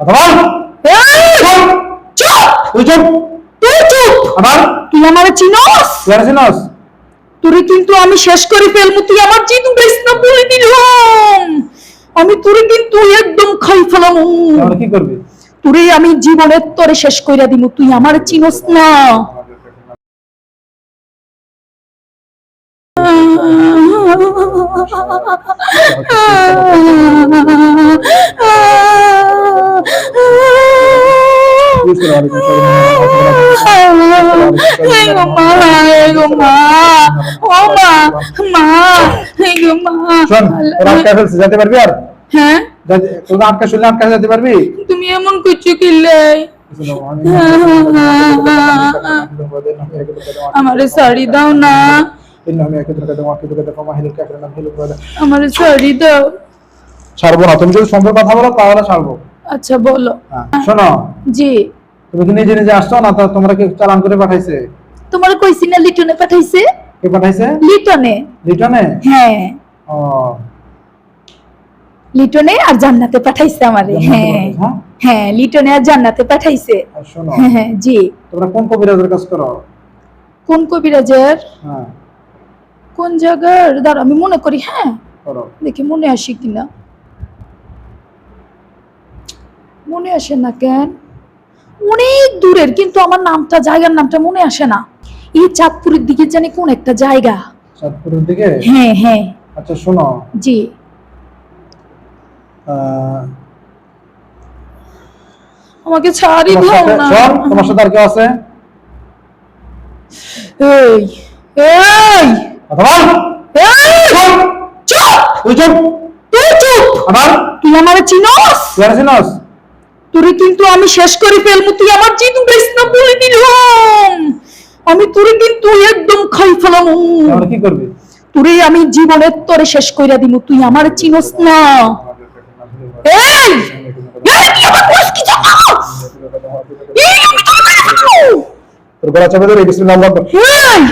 কথা বল চুপ। তুই চুপ। তুই চুপ। আবার? তুই আমার চিনস? তুই আর চিনস? তোরে কিন্তু আমি শেষ করে ফেলব। তুই আমার গাইস না বলে দিলাম। আমি তোরে কিন্তু একদম খাই ফেলাম। তাহলে কি করবি? তোরে আমি জীবনের তরে শেষ কইরা দিব তুই আমার চিনস না। এই যেতে পারবি আর? হ্যাঁ। যাতে- তোরা আটকা শুনলে আটকা যেতে পারবি? তুমি এমন কিছু কিনলে আমারে শাড়ি দাও না। আমারে শাড়ি দাও। ছাড়বো না তুমি যদি সুন্দর কথা বলো তাহলে ছাড়বো। আচ্ছা বলো। হ্যাঁ, শোনো। জি। তুমি কি নিজে নিজে আসছো না তো তোমরা কি চালান করে পাঠাইছে? তোমার কইছি না লিটনে পাঠাইছে? কে পাঠাইছে? লিটনে। লিটনে? হ্যাঁ। ও। লিটনে আর জান্নাতে পাঠাইছে আমারে। হ্যাঁ। হ্যাঁ? হ্যাঁ লিটনে আর জান্নাতে পাঠাইছে। শোনো হ্যাঁ হ্যাঁ জি। তোমরা কোন কবিরাজের কাজ করো? কোন কবিরাজের? হ্যাঁ। কোন জায়গার? দাঁড়া আমি মনে করি হ্যাঁ। করো। দেখি মনে আসে কিনা? মনে আসে না কেন? অনেক দূরের কিন্তু আমার নামটা জায়গার নামটা মনে আসে না। এই চাঁদপুরের দিকে জানি কোন একটা জায়গা। চাঁদপুরের দিকে? হ্যাঁ হ্যাঁ। আচ্ছা শোনো। জি। আমাকে ছাড়ি দাও না। তোমার সাথে আর কেউ আছে? এই এই। বল এই! চুপ! তুই চুপ! তুই চুপ! আবার তুই আমার চিনস? তুই চিনস? তোরে কিন্তু আমি শেষ করে ফেলব তুই আমার জিতু গাইস না বলে দিলাম। আমি তোরে কিন্তু একদম খাই ফেলাম। কি করবি? তোরে আমি জীবনের তরে শেষ কইরা তুই আমার চিনস না। এই! তোরে গলা চাপে ধরে বিসমিল্লাহ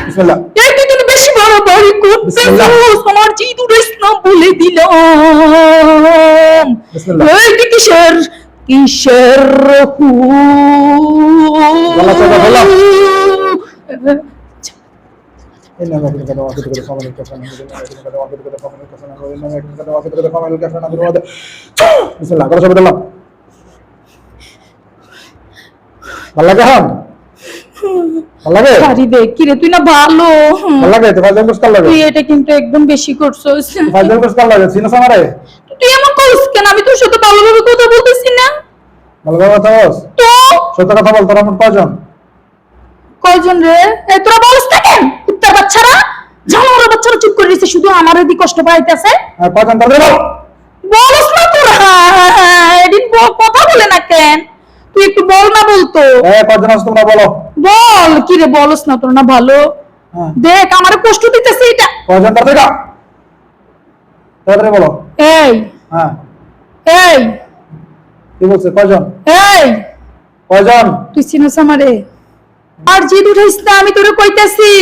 বিসমিল্লাহ। তুই বেশি বাড়াবাড়ি। আমার না বলে দিলাম। এই কিসের কিসের হু গলা চাপা ফেলো। إنما يكون قد وافد قد قام الكفن إنما يكون قد وافد قد قام الكفن إنما يكون قد وافد قد قام الكفن بالوضع بسم الله গলা চাপে দিলাম ভালো লাগে কিরে তুই না ভালো। হুম। ভালো লাগে? তো ফাইজাল কোর্স কাল লাগে? তুই এটা কিন্তু একদম বেশি করছস। ফাইজাল কোর্স কাল লাগে? চিনস আমারে? তুই এমন করিস কেন? আমি তোর সাথে ভালোভাবে কথা বলতেছি না। ভালো কথা বল তো? সত্য কথা বল তোরা মোট কয়জন? কয়জন রে? এ তোরা বলিস না কেন? কুত্তার বাচ্চারা? জানোয়ারের বাচ্চারা চুপ করে শুধু আমার এদিকে কষ্ট পাইতেছে। আর কয়জন তাদের? বল বলিস না তোরা। এদিন কথা বলে না কেন? তুই একটু বল না বলতো। কয়জন আছো তোমরা বলো? বল কি রে বলস না তোর না ভালো? হ্যাঁ। দেখ আমার কষ্ট দিতেছে এটা। কয়জন তাদের তাড়াতাড়ি বলো। এই। হ্যাঁ। এই। কি বলছে? কয়জন? এই। কয়জন? তুই চিনস আমারে? আর জিদ উঠাইস না আমি তোরে কইতাছি।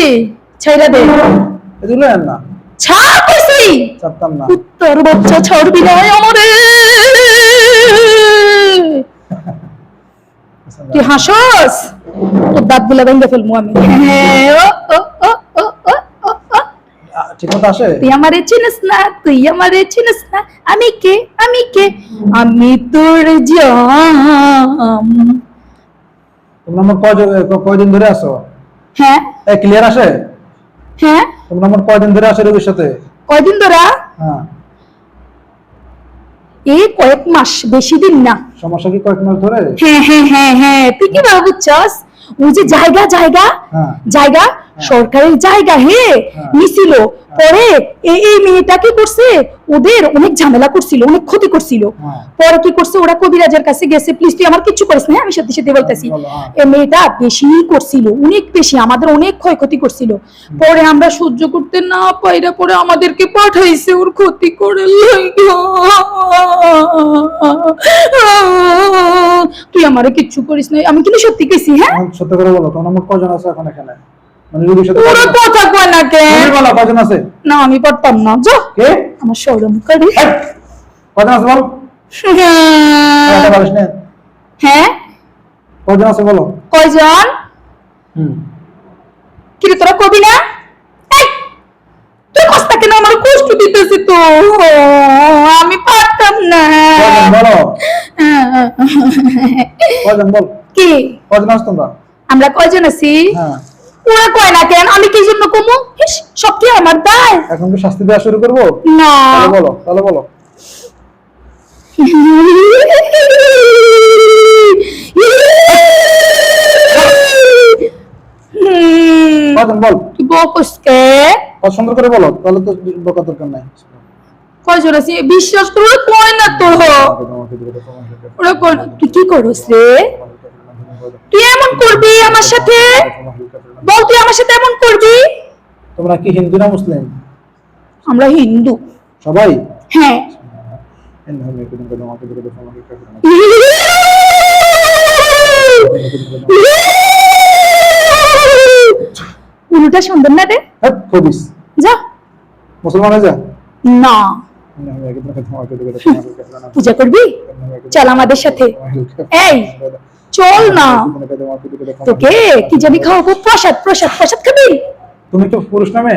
ছেড়ে দে। এগুলো না? ছাড় কইছি। চাপতাম না। উত্তর বাচ্চা ছাড়বি না আমারে। তুই হাসস? তোর দাঁতগুলা ভেঙে ফেলব আমি। হ্যাঁ, ও, ও, ও, ও, ও, ও, ও। ঠিক মতো আসে? তুই আমারে চিনিস না তুই আমারে চিনিস না। আমি কে? আমি কে? আমি তোর জাম। তোমরা মোট কয়জন ক- কয়দিন ধরে আসো হ্যাঁ। ক্লিয়ার আসে? হ্যাঁ। কয়দিন ধরে আসো রোগীর সাথে? কয়দিন ধরা? হ্যাঁ। এই কয়েক মাস বেশি দিন না। সমস্যা কি কয়েক মাস ধরে? হ্যাঁ হ্যাঁ হ্যাঁ হ্যাঁ তুই কি ভাবে বুঝছস ওই যে জায়গা জায়গা হ্যাঁ। জায়গা সরকারের জায়গা হে হ্যাঁ। নিছিল পরে এই এই মেয়েটা কি করছে? ওদের অনেক ঝামেলা করছিল অনেক ক্ষতি করছিল। হ্যাঁ। পরে কি করছে? ওরা কবিরাজের কাছে গেছে প্লিজ তুই আমার কিছু করিস না হ্যাঁ? আমি সত্যি সত্যি বলতেছি। হ্যাঁ। এই মেয়েটা বেশি করছিল অনেক বেশি আমাদের অনেক ক্ষয়ক্ষতি করছিল। পরে আমরা সহ্য করতে না পাইরা পরে আমাদেরকে পাঠাইছে ওর ক্ষতি করে লাইগা। তুই আমারে কিচ্ছু করিস না আমি কিন্তু সত্যি কইছি হ্যাঁ? আমার সত্য করে বলো তোমরা মোট কয়জন আছো এখন এখানে? মানে সাথে পুরো কথা কয় না তুমি বলো কয়জন আছে? না আমি পারতাম না। যা কে? আমার শরম করে। কয়জন আছে বল? না। হ্যাঁ? কজন আছে বলো? কয়জন? হুম। কিরে তোরা কবি না? তুই কষ্ট কেন আমার কষ্ট দিতেছি তো? আমি পারতাম না কজন? বলো। কজন বল? কি? কজন আছো তোমরা? আমরা কয়জন আছি? হ্যাঁ। ওরা কয় না কেন? আমি কি জন্য কমু? সব কি আমার দায়? এখন কি শাস্তি দেওয়া শুরু করব? না। বলো তাহলে বলো। কজন বল? বকসকে করে বলো তাহলে তো বকার দরকার নাই। কয়জন আছে? বিশ্বাস করে ওরা কয় না তো ওরা কয় তুই কি করস রে? তুই এমন করবি আমার সাথে? বল তুই আমার সাথে এমন করবি? তোমরা কি হিন্দু না মুসলিম? আমরা হিন্দু। সবাই? হ্যাঁ। উলুটা সুন্দর না রে? যা। মুসলমান যা? না। পূজা করবি? চল আমাদের সাথে। এই চল না। তোকে কি জানি খাওয়াবো? প্রসাদ প্রসাদ প্রসাদ খাবি? তুমি তো পুরুষ নামে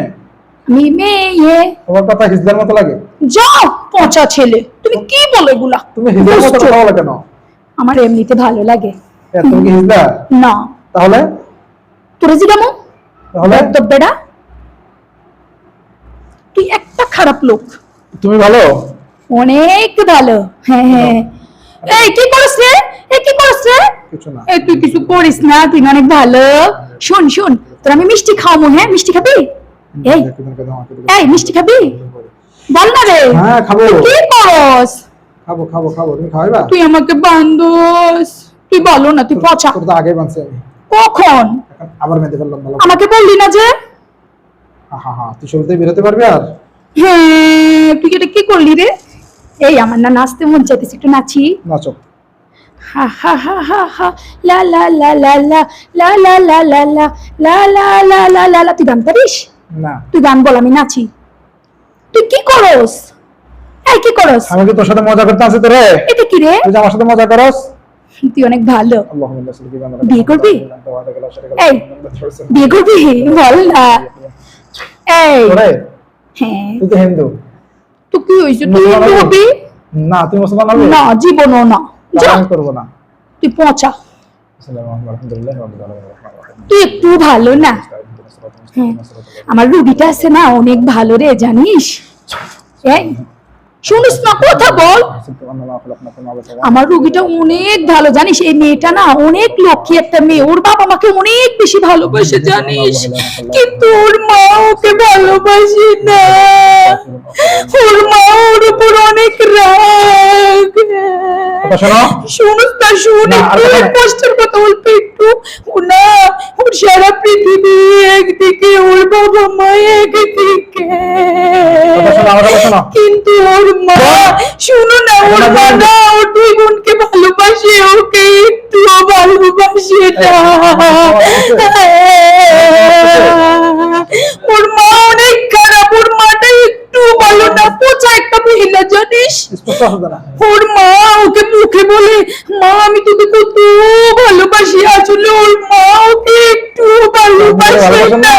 আমি মেয়ে। তোমার কথা হিজদার মতো লাগে। যাও পচা ছেলে। তুমি কি বলো এগুলা? তুমি হিজদার মতো কথা বলো কেন? আমার এমনিতে ভালো লাগে। তুমি কি হিজদা না। তাহলে? তোরা জিগামো তাহলে? বেড়া? তুই একটা খারাপ লোক। তুমি ভালো? অনেক ভালো হ্যাঁ হ্যাঁ। এই কি করিস রে? এই কি করিস রে? কিছু না। এই তুই কিছু করিস না তুই অনেক ভালো। শোন শোন তোর আমি মিষ্টি খাওয়াবো হ্যাঁ? মিষ্টি খাবি? এই। এই মিষ্টি খাবি? বল না রে। হ্যাঁ খাব। কি করস? খাব খাব খাব। তুমি খাওয়াইবা? তুই আমাকে বান্ধস। তুই বলো না তুই পচা। তোর তো আগে বানছে। আমি কখন আবার মেঁধে ফেললাম আমাকে বললি না যে? হা হা তুই শুরুতেই বেরোতে পারবি আর? হ্যাঁ তুই এটা কি করলি রে এই আমার না নাচতে মন চাইতেছে একটু নাচি নাচো হা হা হা হা হা লা লা লা লা লা লা লা লা লা লা লা লা লা লা লা লা তুই গান পারিস না তুই গান বল আমি নাচি তুই কি করস এই কি করস আমি কি তোর সাথে মজা করতে আছি তোরে এটা কি রে তুই আমার সাথে মজা করস তুই অনেক ভালো বিয়ে করবি? এই, বিয়ে করবি বল না এই হ্যাঁ। তুই তো হিন্দু। তো কি তুই হিন্দু হবি? না তুই মুসলমান হবি? না জীবনও না। যা। করব না। তুই পচা। তুই একটু ভালো না? হ্যাঁ। আমার রুগীটা আছে না অনেক ভালো রে জানিস? এই। শুনিস না কথা বল। আমার রুগীটা অনেক ভালো জানিস এই মেয়েটা না অনেক লক্ষ্মী একটা মেয়ে। ওর বাবা আমাকে অনেক বেশি ভালোবাসে জানিস। কিন্তু ওর মা ওকে ভালোবাসে না। ওর মা ওর উপর অনেক রাগ। শুনুস না শুন না, আর একটু কথা নাই। কষ্টের কথা অল্প একটু ও না ওর সারা পৃথিবী একদিকে ওর বাবা মা একদিকে। কিন্তু ওর মা শুনো। না ওর বাবা ওর দুই বোনকে ভালোবাসে ওকে একটু ভালোবাসে না। ওর মা ভালো না পচা একটা মহিলা জানিস? ওর মা ওকে মুখে বলে মা আমি তোকে কত ভালোবাসি আসলে ওর মা ওকে একটু ভালোবাসে না?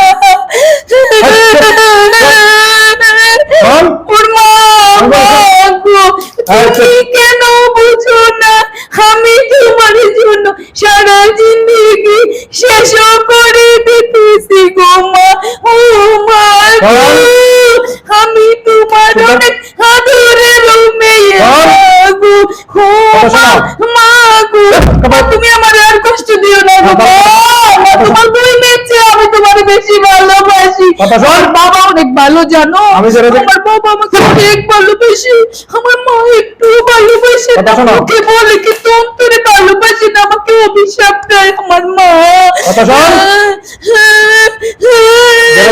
ভালো জানো আমি আমার বাবা আমাকে অনেক ভালোবাসে আমার মা একটু ভালোবাসে। ওকে বলে অন্তরে ভালোবাসে না আমাকে অভিশাপ দেয় আমার মা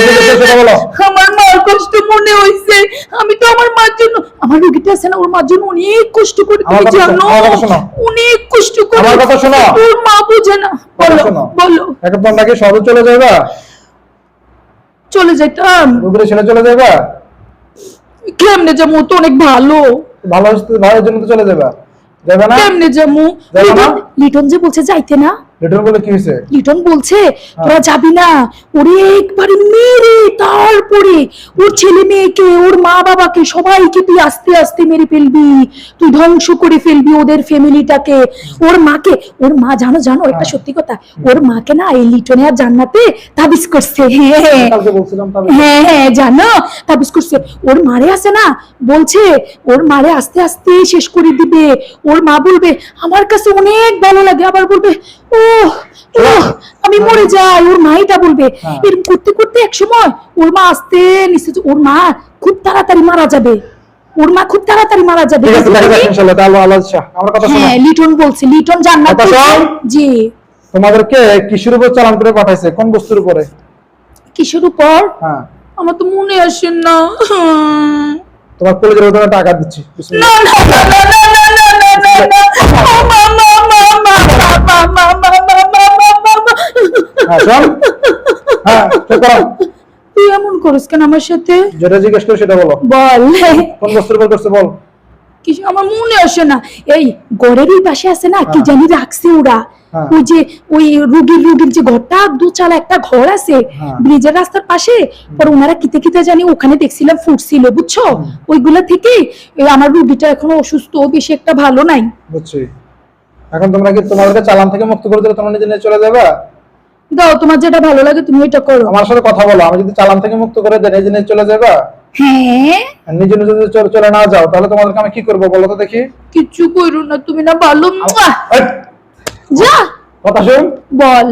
বলেছে সেটা বলো। আমার মার কষ্ট মনে হয়েছে আমি তো আমার মার জন্য আমার রুগীটা আছে না ওর মার জন্য অনেক কষ্ট করে তুমি জানো। অনেক কষ্ট করে আমার কথা শোনো। ওর মা বুঝে না বলো। বলো এখন তোমরা কি সবে চলে যাবা চলে যাইতাম। ছেড়ে চলে যাবা কেমনে যাব? তো অনেক ভালো। ভালো ভালোর জন্য তো চলে যাবা যাবে না? কেমনে যাব? লিটন যে বলছে যাইতে না। লিটন বলে কি হয়েছে? লিটন বলছে তোরা যাবি না। ওরে একবারে মেরে তারপরে ওর ছেলে মেয়েকে ওর মা বাবাকে সবাইকে তুই আস্তে আস্তে মেরে ফেলবি। তুই ধ্বংস করে ফেলবি ওদের ফ্যামিলিটাকে ওর মাকে ওর মা জানো জানো একটা হ্যাঁ। সত্যি কথা ওর মাকে না এই লিটনে আর জান্নাতে তাবিজ করছে। হ্যাঁ তবে হ্যাঁ হ্যাঁ জানো তাবিজ করছে। ওর মারে আছে না? বলছে ওর মারে আস্তে আস্তে শেষ করে দিবে। ওর মা বলবে আমার কাছে অনেক ভালো লাগে। আবার বলবে আমি মরে যাই ওর মা এটা বলবে হ্যাঁ। এরকম করতে করতে এক সময় ওর মা আস্তে ওর মা খুব তাড়াতাড়ি মারা যাবে ওর মা খুব তাড়াতাড়ি মারা যাবে হ্যাঁ লিটন বলছে লিটন জান্নাত জি তোমাদেরকে কিসের উপর চালান করে পাঠাইছে কোন বস্তুর উপরে কিসের উপর হ্যাঁ আমার তো মনে আসে না তোমার কলেজের ভিতরে টাকা দিচ্ছি বিসমিল্লাহ। No, no, no, no, no, no, no, no, তুই এমন করিস কেন আমার সাথে? যেটা জিজ্ঞেস করো সেটা বলো। বল। কোন বস্তুর উপর করছে বল। কিছু আমার মনে আসে না। এই ঘরের ওই পাশে আছে না? কি হ্যাঁ। জানি রাখছে ওরা। হ্যাঁ। ওই যে ওই রুগীর রুগীর যে ঘরটা দুচালা একটা ঘর আছে। হ্যাঁ। ব্রিজের রাস্তার পাশে। পরে ওনারা কিতে কিতে জানি ওখানে দেখছিলাম ফুটছিল বুঝছ? ওইগুলা থেকে আমার রুগীটা এখনও অসুস্থ বেশি একটা ভালো নাই। বুঝছি। এখন তোমরা কি তোমাদেরকে চালান থেকে মুক্ত করে দিলে তোমরা নিজে নিজে চলে যাবে? দাও তোমার যেটা ভালো লাগে তুমি এটা করো। আমার সাথে কথা বলো আমি যদি চালান থেকে মুক্ত করে দেয় নিজে নিজে চলে যাবে? হ্যাঁ। নিজে নিজে যদি চলে- চলে না যাও তাহলে তোমাদেরকে আমি কি করব বলো তো দেখি? কিচ্ছু করো না তুমি না ভালো! যা। কথা শুন। বল।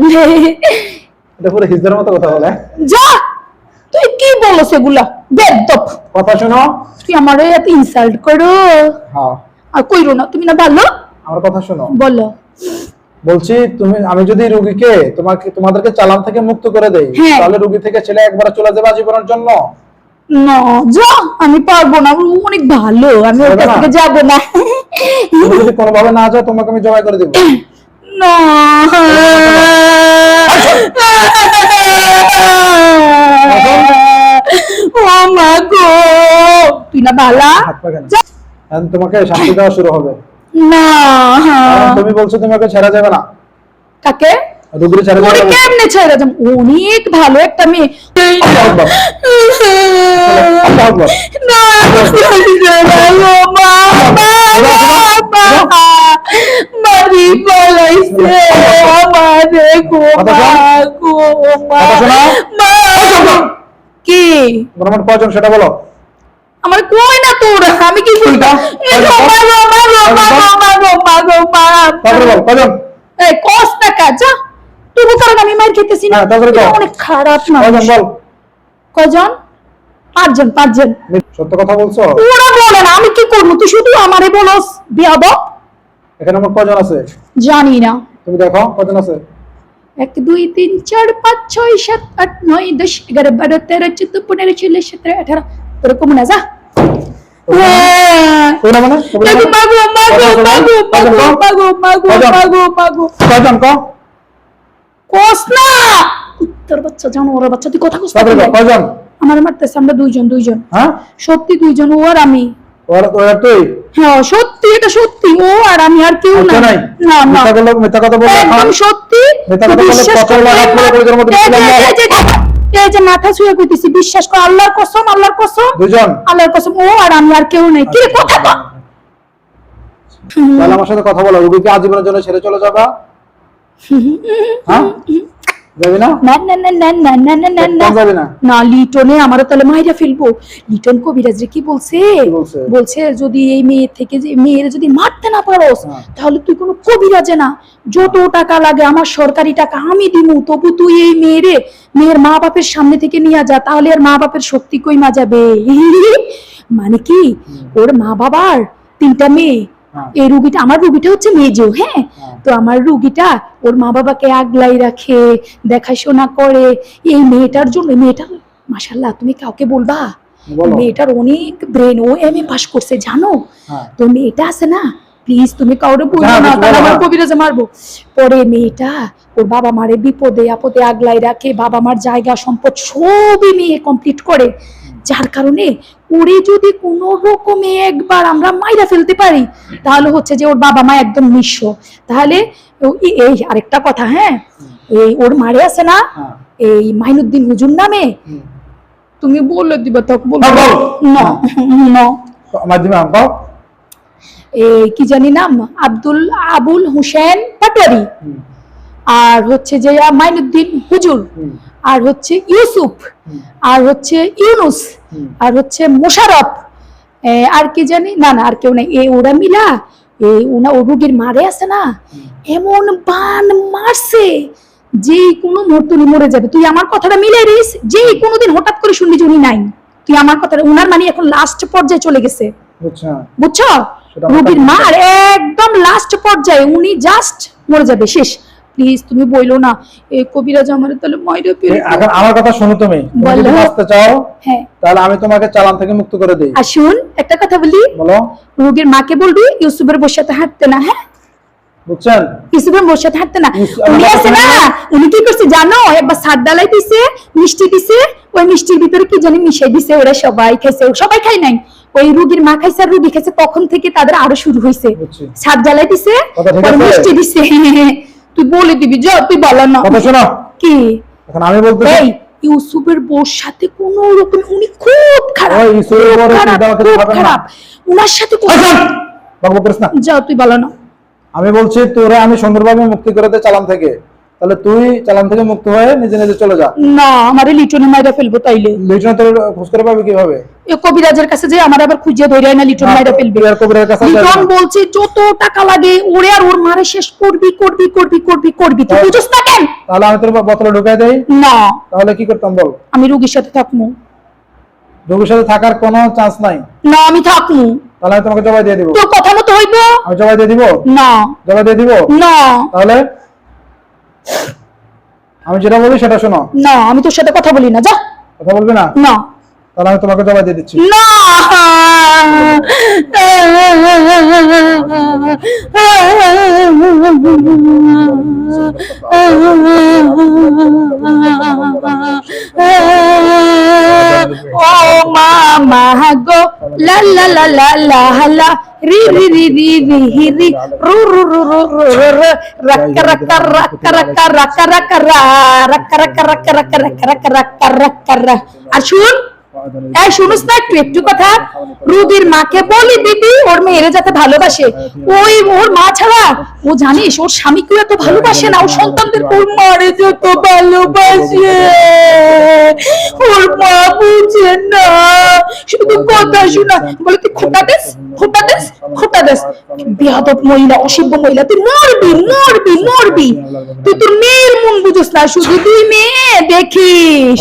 এটা পুরো হিজদের মতো কথা বলে। যা। তুই কি বলো সেগুলা বেদপ কথা শোনো। তুই আমার এত ইনসাল্ট করো। হ্যাঁ। আর কইরো না তুমি না ভালো? আমার কথা শোনো। বলো। বলছি তুমি আমি যদি রুগীকে তোমাকে তোমাদেরকে চালান থেকে মুক্ত করে দেই হ্যাঁ। তাহলে রুগী থেকে ছেলে একবার চলে যাবে জীবনের জন্য? না যা আমি পারব না অনেক ভালো আমি ওর কাছ থেকে যাব না। যদি কোনোভাবে না যাও তোমাকে আমি জবাই করে দেবো। না। ও মা গো। তুই না ভালা তোমাকে শান্তি দেওয়া শুরু হবে। না তুমি বলছো তোমাকে ছেড়া যাবে না। কাকে? রুগীর ছেড়ে যাবে না। কেমনে ছেড়ে যাম অনেক ভালো একটা মেয়ে। না মা মা মারি বলাইছে আমারে গো মা মা কথা শোনো। মা কি? তোমার আমার কয়জন সেটা বলো। আমার কই না তোর? আমি কি করি কস টাকা যা তবু কারণ আমি মার খেতেছি না। হ্যাঁ, তারপরে এটা কও। অনেক খারাপ না কজন? পাঁচজন পাঁচজন। সত্য কথা বলছো? ওরা বলে না আমি কি করব? তুই শুধু আমারে বলস এখানে আমার কয়জন আছে? জানি না। তুমি দেখো কজন আছে? এক দুই তিন চার পাঁচ ছয় সাত আট নয় দশ এগারো বারো তেরো চোদ্দ পনেরো ষোলো সতেরো আঠারো। তোর কম না যা। Una mana? Mago, mago, mago, mago, mago, mago, mago, mago. কয়জন ক? কস উত্তর বাচ্চা জানো ওর বাচ্চা তুই কথা কস না। কয়জন? আমার মারতেছে আমরা দুইজন দুইজন। হ্যাঁ? সত্যি দুইজন ও আর আমি। ওর ওর তুই? হ্যাঁ সত্যি এটা সত্যি ও আর আমি আর কেউ না না না মিথ্যা কথা বলে একদম সত্যি মিথ্যা কথা বলে কথা লাগা করে করে মতো এই যে- মাথা ছুঁয়ে কইতেছি বিশ্বাস কর আল্লাহর কসম আল্লাহর কসম। দুজন আল্লাহর কসম। ও আর আমি আর কেউ নেই। কি কথা কর তাহলে আমার সাথে কথা বলো রুগীকে আজীবনের জন্য ছেড়ে চলে যাবা? হ্যাঁ? যাবি না? না না না না না না না না না। যাবি না? না লিটনে আমারও তাহলে মাইরা ফেলব। লিটন কবিরাজ রে কি বলছে? বলছে? যদি এই মেয়ে থেকে যে মেয়ের যদি মারতে না পারোস হ্যাঁ। তাহলে তুই কোনো কবিরাজে না। যত টাকা লাগে আমার সরকারি টাকা আমি দিমু তবু তুই এই মেয়েরে মেয়ের মা বাপের সামনে থেকে নিয়ে যা তাহলে আর মা বাপের শক্তি কই মা যাবে? মানে কি? ওর মা বাবার তিনটা মেয়ে। এই রুগীটা আমার রুগীটা হচ্ছে মেজো হ্যাঁ? হ্যাঁ। তো আমার রুগীটা ওর মা বাবাকে আগলাই রাখে দেখাশোনা করে। এই মেয়েটার জন্য মেয়েটার মাসাল্লাহ তুমি কাউকে বলবা? মেয়েটার অনেক ব্রেন ও এম এ পাস করছে জানো? হ্যাঁ। তো মেয়েটা আছে না? প্লিজ তুমি কাউরে হ্যাঁ, না তাহলে আমার হ্যাঁ। কবিরাজে মারবো। পরে মেয়েটা ওর বাবা মারে বিপদে আপদে আগলাই রাখে বাবা মার জায়গা সম্পদ সবই মেয়ে কমপ্লিট করে। যার কারণে ওরে যদি কোনো রকমে একবার আমরা মাইরা ফেলতে পারি তাহলে হচ্ছে যে ওর বাবা মা একদম নিঃস্ব। তাহলে এই- আরেকটা কথা হ্যাঁ? এই ওর মারে আছে না হ্যাঁ। এই মাইনুদ্দিন হুজুর নামে? তুমি বলে দিবে তো হ্যাঁ, বল। না না। মাধ্যমে আঁকো এই কি জানি নাম? আব্দুল আবুল হুসেন পাটোয়ারি। আর হচ্ছে যে মাইনুদ্দিন হুজুর। আর হচ্ছে ইউসুফ আর হচ্ছে ইউনুস আর হচ্ছে মোশারফ। এ, আর কি জানি? না না আর কেউ নাই। এ ওরা মিলা এই ওনা ও রুগীর মারে আছে না? এমন বান মারছে যে কোনো মুহূর্তে উনি মরে যাবে। তুই আমার কথাটা মিলে দিস যে কোনোদিন হঠাৎ করে শুনবি যে উনি নাই তুই আমার কথাটা উনার মানে এখন লাস্ট পর্যায়ে চলে গেছে। বুঝছ? বুঝছ? রুগীর মার একদম লাস্ট পর্যায়ে উনি জাস্ট মরে যাবে শেষ। প্লিজ তুমি বইলো না। এই কবিরাজ আমার তাহলে মাইরে এই, এখন আমার কথা শোনো তুমি। যদি বাঁচতে চাও হ্যাঁ। তাহলে আমি তোমাকে চালান থেকে মুক্ত করে দিই। আর শুন একটা কথা বলি। বলো। রোগীর মাকে বলবি ইউসুফের বসে হাঁটতে না হ্যাঁ? বুঝছেন? ইউসুফের সাথে হাঁটতে না। উনি আছে না? উনি কি করছে জানো? একবার সাত ডালাই দিছে মিষ্টি দিছে। ওই মিষ্টির ভিতরে কি জানি মিশাই দিছে ওরা সবাই খাইছে সবাই খাই নাই। ওই রুগীর মা খাইছে আর রুগী খাইছে তখন থেকে তাদের আরও শুরু হয়েছে। সাত জ্বালাই দিছে? মিষ্টি দিছে। তুই বলে দিবি যা তুই বলো না। কথা শোনো। কি? এখন আমি বলতে এই ইউসুফের বোর সাথে কোন রকম উনি খুব খারাপ ওই ইউসুফের বউর বউরে খারাপ, চিন্তা খুব খারাপ। উনার সাথে কোনো- বকবক করিস না। যা তুই বলো না। আমি বলছি তোরে আমি সুন্দরভাবে মুক্তি করে দে চালান থেকে। তাহলে তুই চালান থেকে মুক্ত হয়ে নিজে নিজে চলে যা। না আমারে লিটনে মাইরা ফেলব তাইলে। লিটন তোর খোঁজ করে পাবি কীভাবে? এ কবিরাজের কাছে যে আমার আবার খুঁজে ধরে না লিটন মাইরা ফেলবে। আর কবিরের কাছে লিটন বলছে যত টাকা লাগে ওরে আর ওর মারে শেষ করবি করবি করবি করবি করবি। তুই বুঝছ না কেন? তাহলে আমি তোর বোতলে ঢুকাই দেই? না। তাহলে কি করতাম বল? আমি রুগীর সাথে থাকব। রোগীর সাথে থাকার কোনো চান্স নাই। না আমি থাকব। তাহলে আমি তোমাকে জবাই দিয়ে দিব। তোর কথা মতো হইব? আমি জবাই দিয়ে দিব? না। জবাই দিয়ে দিব? না। তাহলে আমি যেটা বলি সেটা শোনো। না আমি তো সেটা কথা বলি না যা। কথা বলবে না? না। তাহলে আমি তোমাকে জবাই দিয়ে দিচ্ছি ও মামা গো লা লা রি রি রি রি রি হি রি রু রু রু রু রু রু রু রাক্কা রাক্কা রাক্কা রাক্কা রাক্কা রাক্কা রা রাক্কা রাক্কা রাক্কা রাক্কা রাক্কা রাক্কা রাক্কা রাক্কা রা আর শুন এই শুনুস না একটু একটু কথা। রুদির মাকে বলি, দিদি, ওর মেয়েরে যাতে ভালোবাসে। ওই ওর মা ছাড়া, ও জানিস, ওর এত ভালোবাসে না সন্তানদের ওর মারে যত ভালোবাসে। ওর মা বুঝে না, শুধু কথা বলে, তুই খোটা দেস খোটা দেস খোটা দেস। বেয়াদব মহিলা, অসভ্য মহিলা, তুই মরবি মরবি মরবি। তুই তোর মেয়ের মন বুঝোস না, শুধু তুই মেয়ে দেখিস।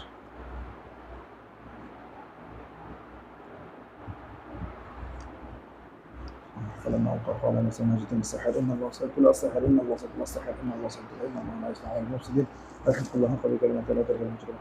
فلما وقع قال موسى نجد السحر ان الله سيقتل السحر ان الله سيقتل السحر ان الله سيقتل ان الله لا على المفسدين ويحب الله خير كلمه لا ترجع المجرمين